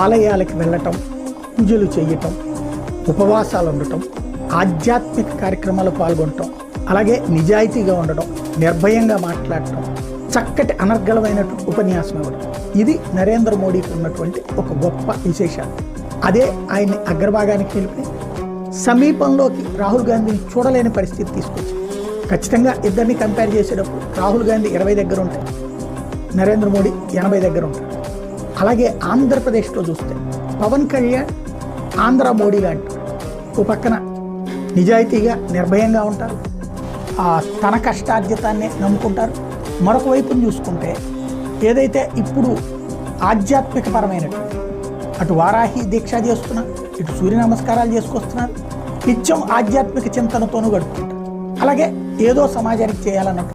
ఆలయాలకు వెళ్ళటం పూజలు చేయటం ఉపవాసాలు ఉండటం ఆధ్యాత్మిక కార్యక్రమాలు పాల్గొనటం అలాగే నిజాయితీగా ఉండడం నిర్భయంగా మాట్లాడటం చక్కటి అనర్గళమైనటువంటి ఉపన్యాసం ఇవ్వడం ఇది నరేంద్ర మోడీకి ఉన్నటువంటి ఒక గొప్ప విశేషాలు. అదే ఆయన్ని అగ్రభాగానికి నిలిపి సమీపంలోకి రాహుల్ గాంధీని చూడలేని పరిస్థితి తీసుకొచ్చింది. ఖచ్చితంగా ఇద్దరిని కంపేర్ చేసేటప్పుడు రాహుల్ గాంధీ ఇరవై దగ్గర ఉంటాడు నరేంద్ర మోడీ ఎనభై దగ్గర ఉంటాడు అలాగే ఆంధ్రప్రదేశ్లో చూస్తే పవన్ కళ్యాణ్ ఆంధ్ర మోడీ లాంటి ఓ పక్కన నిజాయితీగా నిర్భయంగా ఉంటారు. ఆ తన కష్టార్జితాన్ని నమ్ముకుంటారు. మరొక వైపును చూసుకుంటే ఏదైతే ఇప్పుడు ఆధ్యాత్మికపరమైనటువంటి అటు వారాహి దీక్ష చేస్తున్నారు ఇటు సూర్య నమస్కారాలు చేసుకొస్తున్నారు నిత్యం ఆధ్యాత్మిక చింతనతోనూ గడుపుకుంటారు. అలాగే ఏదో సమాజానికి చేయాలన్నట్టు